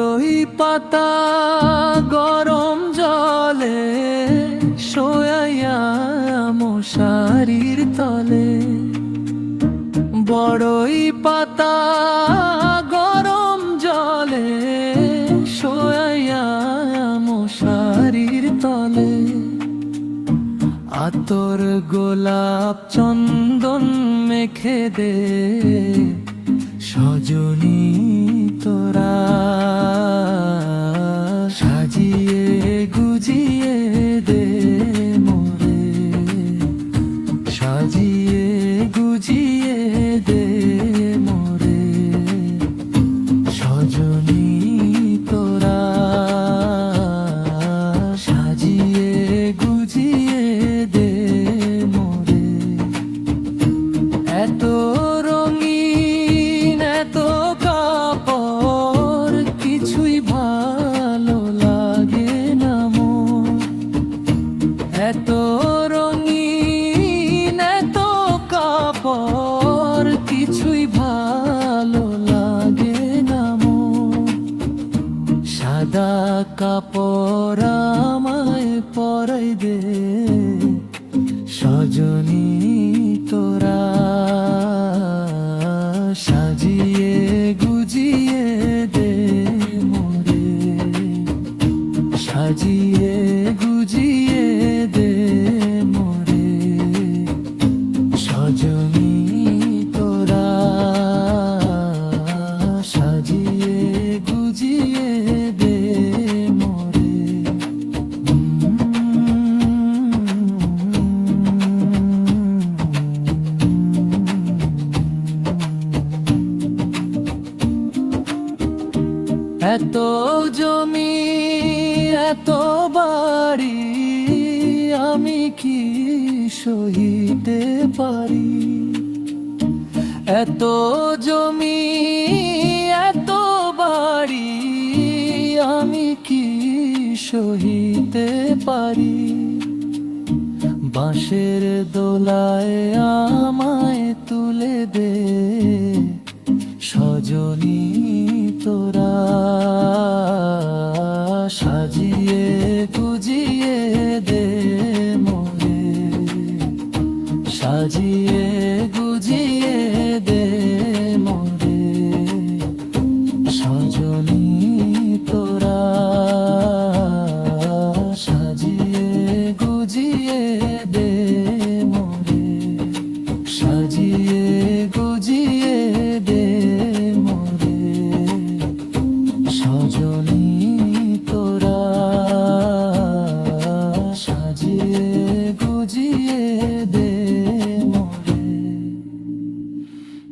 বড়ই পাতা গরম জলে শোয়াইয়া মশারির তলে। বড়ই পাতা গরম জলে শোয়াইয়া মশারির তলে। আতর গোলাপ চন্দন মেখে দে সজনী তোরা সাদা কাপড় পরাই দে। সজনী তোরা সাজিয়ে এত জমি, এত বাড়ি, আমি কি সহিতে পারি? এত জমি, এত বাড়ি, আমি কি সহিতে পারি? বাঁশের দোলায় আমায় তুলে দে। সজনী তোরা সাজিয়ে গুজিয়ে দে মোরে সাজিয়ে গুজিয়ে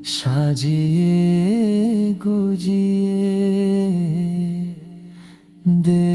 সাজিয়ে গুজিয়ে দে